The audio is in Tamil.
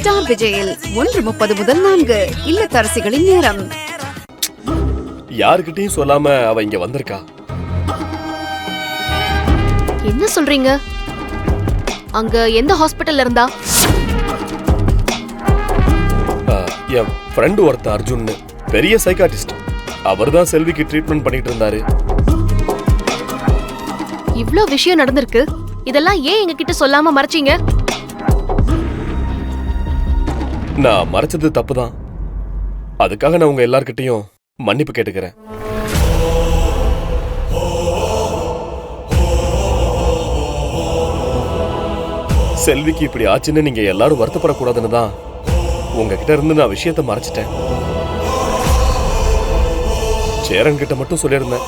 ஸ்டார் விஜயில் ஒன்று முப்பது முதல் நான்கு. இல்லத்தரசிகளின் நேரம். யாருக்கிட்டையும் சொல்லாம அவ இங்க வந்திருக்கா? என்ன சொல்றீங்க? அங்க எந்த ஹாஸ்பிட்டல்ல இருந்தா? ஆ, என் ஃப்ரெண்டு ஒருத்தன் அர்ஜுன்னு. பெரிய சைக்காட்டிஸ்ட் அவர் தான் செல்விக்கு ட்ரீட்மெண்ட் பண்ணிட்டு இருந்தாரு. இவ்ளோ விஷயம் நடந்திருக்கு. இதெல்லாம் ஏன் எங்க கிட்ட சொல்லாம மறைச்சீங்க? நான் மறைச்சது தப்பு தான் அதுக்காக நான் உங்க எல்லார்கிட்டையும் மன்னிப்பு கேட்டுக்கிறேன். செல்விக்கு இப்படி ஆச்சுன்னு நீங்க எல்லாரும் வருத்தப்படக்கூடாதுன்னு தான் உங்ககிட்ட இருந்து நான் விஷயத்த மறைச்சிட்டேன். சேரன் கிட்ட மட்டும் சொல்லியிருந்தேன்.